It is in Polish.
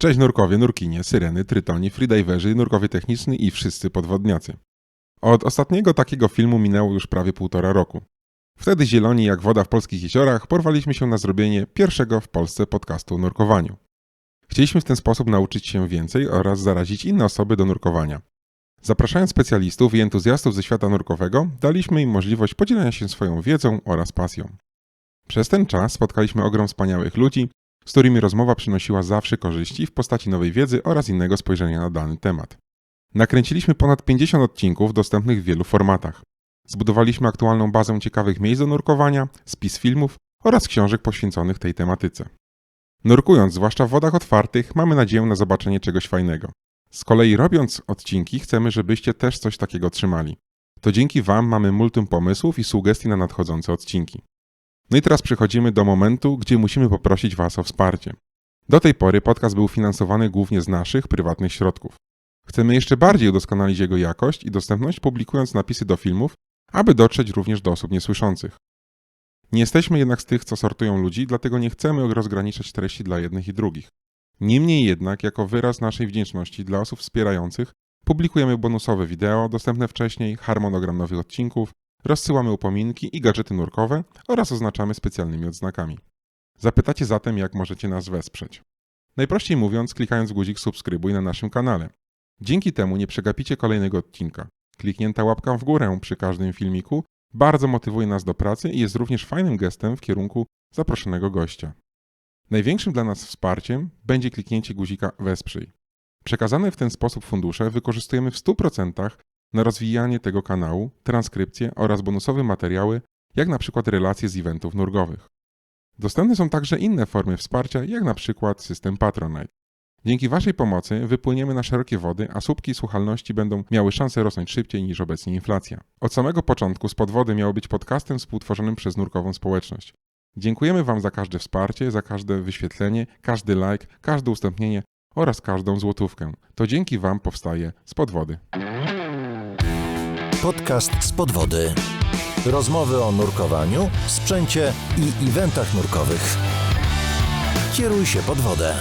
Cześć nurkowie, nurkinie, syreny, trytoni, freediverzy, nurkowie techniczni i wszyscy podwodniacy. Od ostatniego takiego filmu minęło już prawie półtora roku. Wtedy zieloni jak woda w polskich jeziorach porwaliśmy się na zrobienie pierwszego w Polsce podcastu o nurkowaniu. Chcieliśmy w ten sposób nauczyć się więcej oraz zarazić inne osoby do nurkowania. Zapraszając specjalistów i entuzjastów ze świata nurkowego, daliśmy im możliwość podzielenia się swoją wiedzą oraz pasją. Przez ten czas spotkaliśmy ogrom wspaniałych ludzi, z którymi rozmowa przynosiła zawsze korzyści w postaci nowej wiedzy oraz innego spojrzenia na dany temat. Nakręciliśmy ponad 50 odcinków dostępnych w wielu formatach. Zbudowaliśmy aktualną bazę ciekawych miejsc do nurkowania, spis filmów oraz książek poświęconych tej tematyce. Nurkując, zwłaszcza w wodach otwartych, mamy nadzieję na zobaczenie czegoś fajnego. Z kolei robiąc odcinki, chcemy, żebyście też coś takiego otrzymali. To dzięki Wam mamy multum pomysłów i sugestii na nadchodzące odcinki. No i teraz przechodzimy do momentu, gdzie musimy poprosić Was o wsparcie. Do tej pory podcast był finansowany głównie z naszych prywatnych środków. Chcemy jeszcze bardziej udoskonalić jego jakość i dostępność, publikując napisy do filmów, aby dotrzeć również do osób niesłyszących. Nie jesteśmy jednak z tych, co sortują ludzi, dlatego nie chcemy rozgraniczać treści dla jednych i drugich. Niemniej jednak, jako wyraz naszej wdzięczności dla osób wspierających, publikujemy bonusowe wideo dostępne wcześniej, harmonogram nowych odcinków, rozsyłamy upominki i gadżety nurkowe oraz oznaczamy specjalnymi odznakami. Zapytacie zatem, jak możecie nas wesprzeć. Najprościej mówiąc, klikając guzik subskrybuj na naszym kanale. Dzięki temu nie przegapicie kolejnego odcinka. Kliknięta łapka w górę przy każdym filmiku bardzo motywuje nas do pracy i jest również fajnym gestem w kierunku zaproszonego gościa. Największym dla nas wsparciem będzie kliknięcie guzika Wesprzyj. Przekazane w ten sposób fundusze wykorzystujemy w 100% na rozwijanie tego kanału, transkrypcje oraz bonusowe materiały, jak na przykład relacje z eventów nurgowych. Dostępne są także inne formy wsparcia, jak na przykład system Patronite. Dzięki Waszej pomocy wypłyniemy na szerokie wody, a słupki słuchalności będą miały szansę rosnąć szybciej niż obecnie inflacja. Od samego początku Spod Wody miało być podcastem współtworzonym przez nurkową społeczność. Dziękujemy Wam za każde wsparcie, za każde wyświetlenie, każdy like, każde udostępnienie oraz każdą złotówkę. To dzięki Wam powstaje Spod Wody. Podcast Spod Wody. Rozmowy o nurkowaniu, sprzęcie i eventach nurkowych. Kieruj się pod wodę.